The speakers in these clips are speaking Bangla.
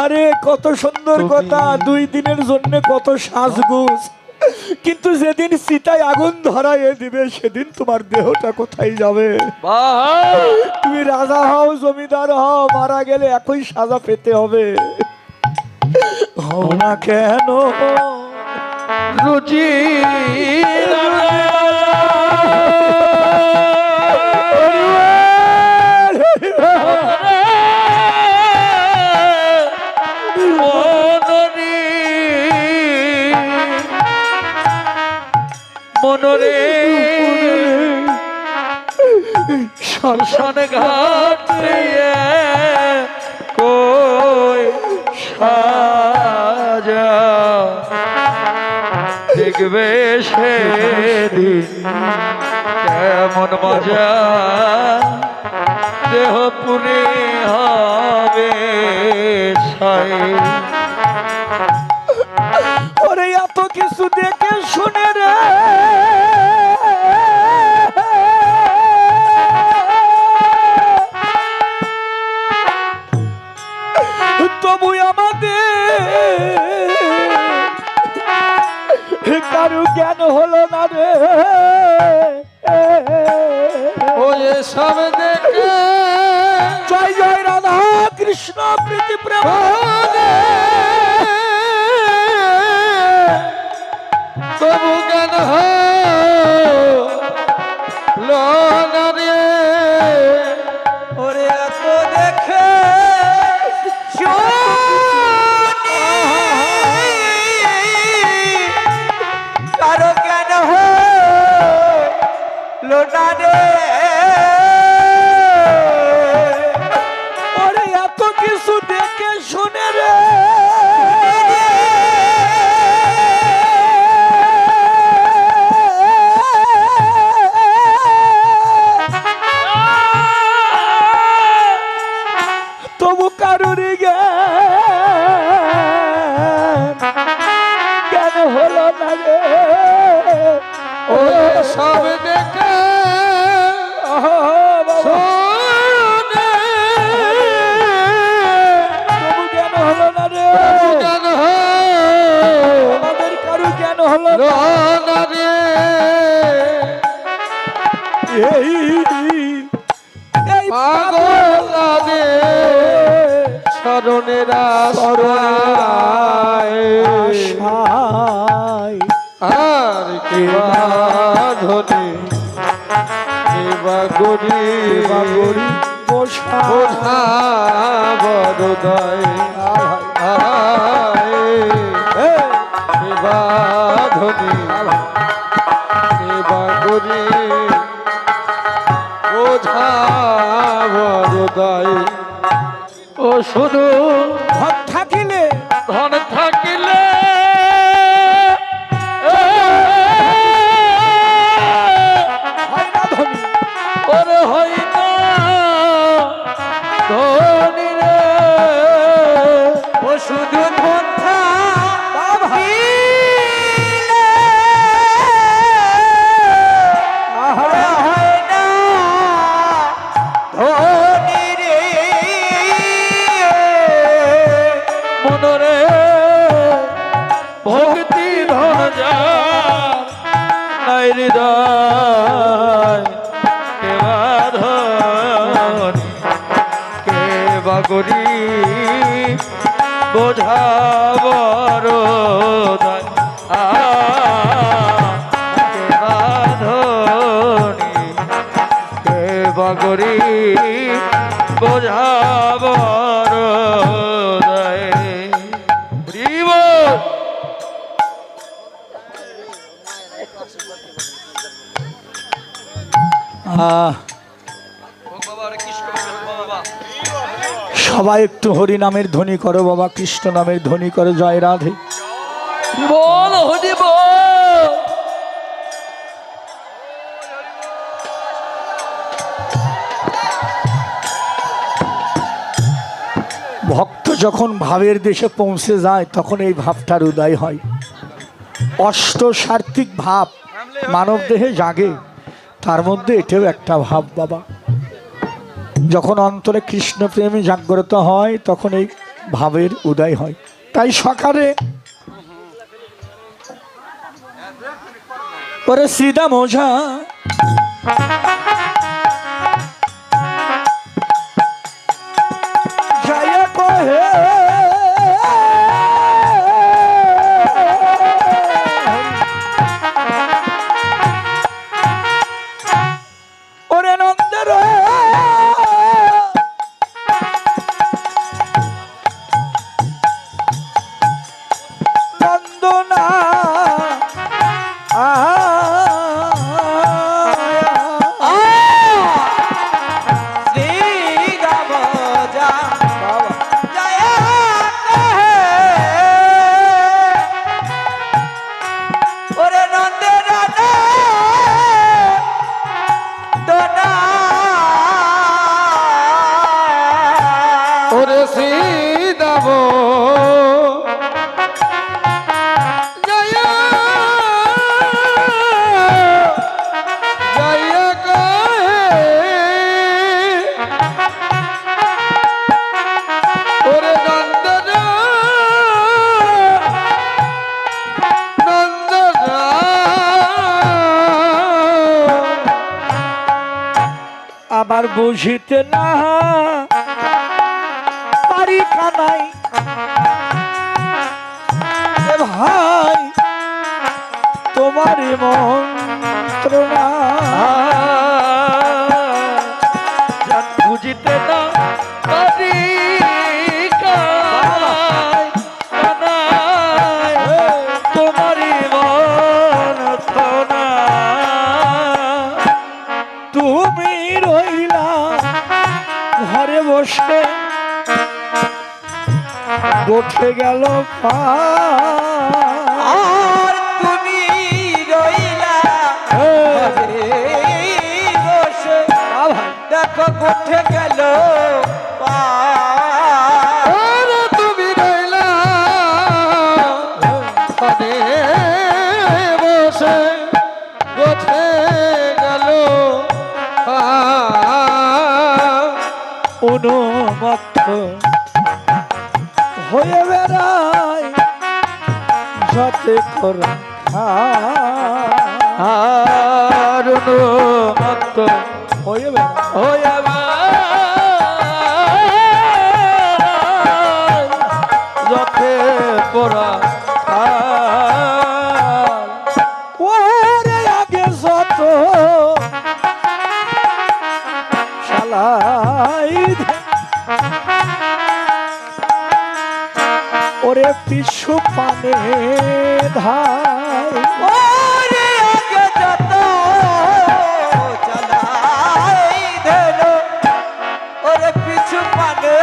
আরে কত সুন্দর কথা দুই দিনের জন্য কত সাজগুজ। কিন্তু যেদিন সীতায় আগুন ধরাইয়ে দিবে সেদিন তোমার দেহটা কোথায় যাবে? তুমি রাজা হও জমিদার হও মারা গেলে একই সাজা পেতে হবে। হও না কেন? রুচি মনরে। শ্মশান ঘাট কই সাজা? দেখবে সেদিন কেমন মজা। দেহ পুরে হবে সাই। ওরে এত কিছু দেখে সব দেখে। জয় জয় রাধা কৃষ্ণ প্রীতি প্রেম তবু জ্ঞান রে ওরে না রে এই পাগল রে শরণের আশায়। আর কি বাঁধনে কি বা গরি বসা বোঝা বড়দায় আয় কি বাঁধনে। কি বা গরি বোঝা বড়দায় ও শুধু ধন থাকিলে ধন কে বাধন কে বাগরি বোঝা বড় দায়। আ, কে সবাই একটু হরি নামের ধ্বনি করো বাবা কৃষ্ণ নামের ধ্বনি করো জয় রাধে। বল হরিব ভক্ত যখন ভাবের দেশে পৌঁছে যায় তখন এই ভাবটার উদয় হয়। অষ্ট সার্থিক ভাব মানব দেহে জাগে তার মধ্যে এটাও একটা ভাব বাবা। যখন অন্তরে কৃষ্ণ প্রেমী জাগ্রত হয়, তখন এই ভাবের উদয় হয়। তাই সকালে পরে শ্রীদা মোঝা আবার বুঝিতে না। পারি কানাই। ভাই তোমার মন্ত্রণা। বুঝিতে না। উঠে গেল পা। আর তুমি রইলা বসে দেখো উঠে গেল ওরে হয়ে বেড়ায় যাতে করা বেড়া হয়ে পিছু পানে ধাই ওরে আগে যত চালাই ধেল ওরে পিছু পানে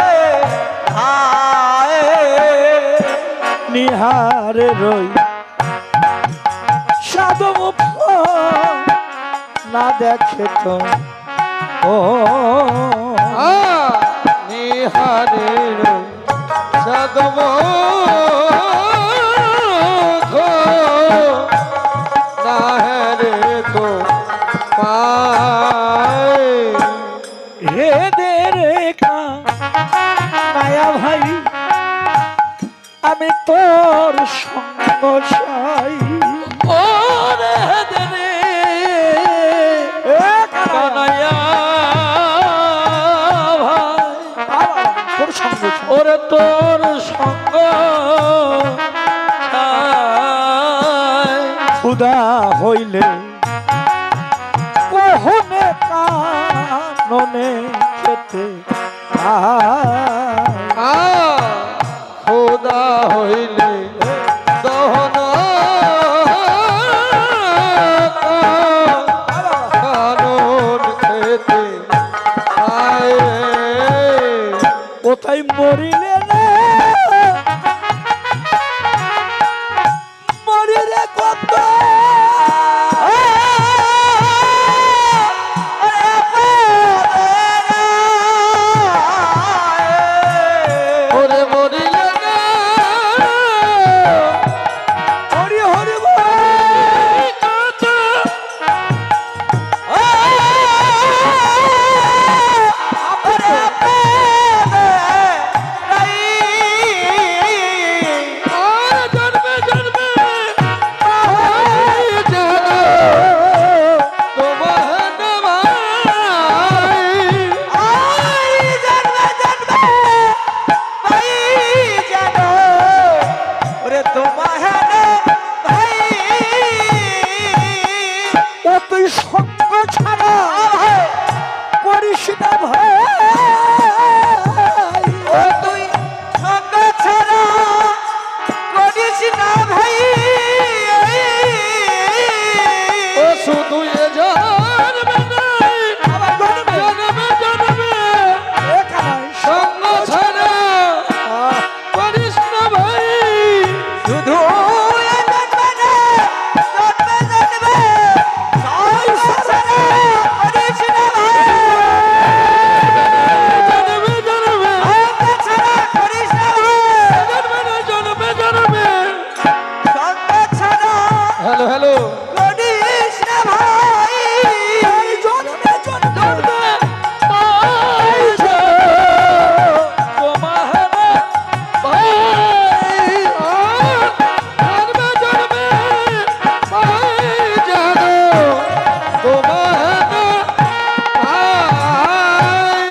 নিহারে রই সাধু মুখ না দেখে তো। ও নিহারের সদম নাহরে তোর সঙ্গ ক্ষুদা হইলে কহনে কাননে খেতে আয়। মরিলে তুই সত্য ছাড়া।